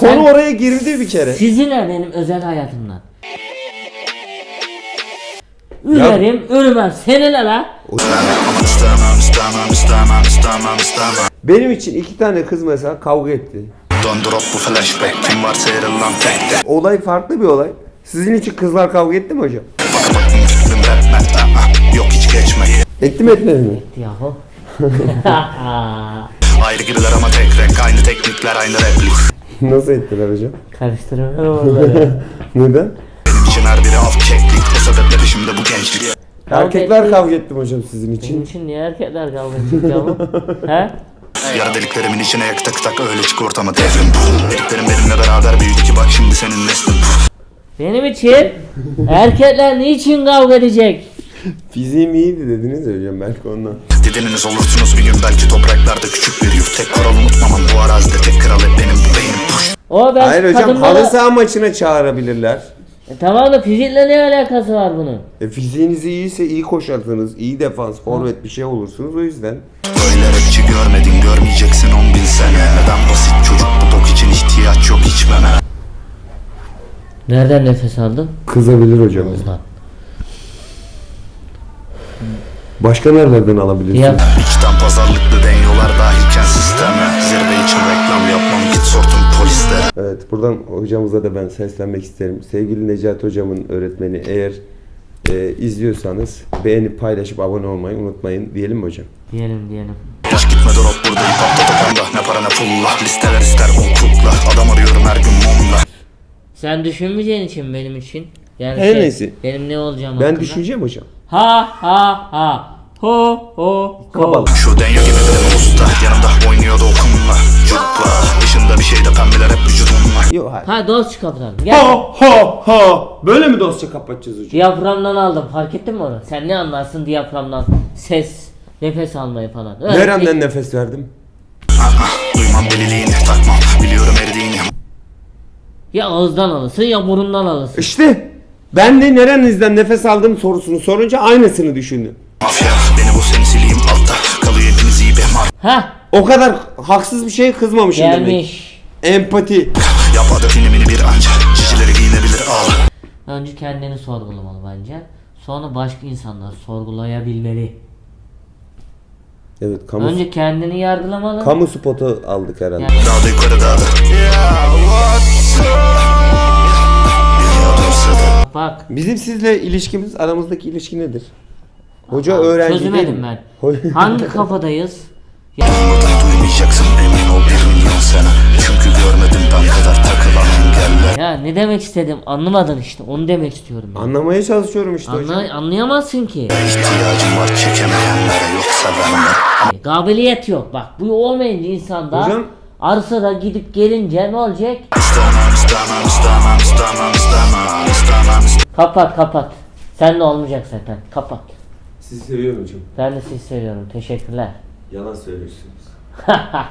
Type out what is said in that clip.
Konu Sen- oraya girdi bir kere. Sizi ne benim özel hayatımdan? Ülerim, ölmem. Seni ne la? Benim için iki tane kız mesela kavga etti. Dondurup bu flashback Kim varsa yarılan tekte Olay farklı bir olay. Sizin için kızlar kavga etti mi hocam? Yok hiç geçme Etti mi etmedi mi? Yahu. Ayrı gibiler ama tek renk Aynı teknikler aynı replik Nasıl ettiler hocam? Karıştırmıyorum onları. Neden? Benim için her biri af keklik O sebeple peşimde bu gençlik Kavga Erkekler etti. kavga etti mi hocam sizin Benim için? için niye erkekler kavga edecek yahu? He? Yara deliklerimin içine yak tak tak öyle çık ortama devrim Dediklerim benimle beraber büyüdü ki bak şimdi senin neslin Benim için erkekler niçin kavga edecek? Fiziğim iyiydi dediniz ya hocam belki ondan. Dediniz olursunuz bir gün belki topraklarda küçük bir yurt Tek kural unutmamam bu arazide tek O ben Hayır hocam kadınlara- halı saha maçına çağırabilirler. E, tamam da fizikle ne alakası var bunun? E, fiziğiniz iyiyse iyi koşarsınız, iyi defans, forvet bir şey olursunuz o yüzden. Böyle rapçi görmedin görmeyeceksin on bin sene Neden basit çocuk bu dok için ihtiyaç yok içmeme Nereden nefes aldın? Kızabilir hocam. Lan. Başka nerelerden alabilirsiniz? Ya İçten pazarlıklı deniyorlar dahilken sisteme Zirve için reklam yapmam git sor tüm polislere Evet buradan hocamıza da ben seslenmek isterim. Sevgili Necati hocamın öğretmeni eğer e, izliyorsanız beğenip paylaşıp abone olmayı unutmayın diyelim mi hocam? diyelim diyelim. Hiç gitme drop burada hip hopta topanda Ne para ne pulla listeler ister okutla Adam arıyorum her gün mumla Sen düşünmeyeceğin için benim için. Yani Her neyse. Benim ne olacağım Ben hakkında. düşüneceğim hocam. Ha ha ha. Ho ho ho. Şu denyo gibi benim usta Yanımda oynuyordu okumla Cupla Dışında bir şeyde pembeler hep vücudumla Yok hayır. Ha dost çıkartalım. Gel. Ha ha ha. Böyle mi dostça kapatacağız hocam? Diyaframdan aldım. Fark ettin mi onu? Sen ne anlarsın diyaframdan? Ses, nefes almayı falan. Öyle Neremden bir- nefes verdim? Ah, ah, Duymam deliliğini takmam Biliyorum eridiğini Ya ağızdan alırsın ya burundan alırsın. İşte ben de nerenizden nefes aldığım sorusunu sorunca aynısını düşündüm. Mafya beni bu seni sileyim altta Kalıyor hepiniz iyi behmar Ha O kadar haksız bir şeye kızmamışım demek. gelmiş. Empati. Yap adı filmini bir anca Cicileri giyinebilir al Önce kendini sorgulamalı bence. Sonra başka insanları sorgulayabilmeli. Evet kamu, Önce kendini yargılamalı. kamu spotu aldık herhalde. Yani- Daha da yukarı daha da Bak Bizim sizle ilişkimiz aramızdaki ilişki nedir? Hoca öğrenci değil çözemedim mi? ben. Hangi kafadayız? Ya, duymayacaksın emin ol bir milyon sene Çünkü görmedim ben kadar takılan engeller ya ne demek istedim anlamadın işte onu demek istiyorum. Ben. Anlamaya çalışıyorum işte hocam. Anla, anlayamazsın ki. İhtiyacım var çekemeyenlere yoksa benler Kabiliyet yok bak bu olmayınca insanda Hocam- arsa da gidip gelince ne olacak? Kapat kapat. Sen de olmayacak zaten kapat. Sizi seviyorum hocam. Ben de sizi seviyorum teşekkürler. Yalan söylüyorsunuz.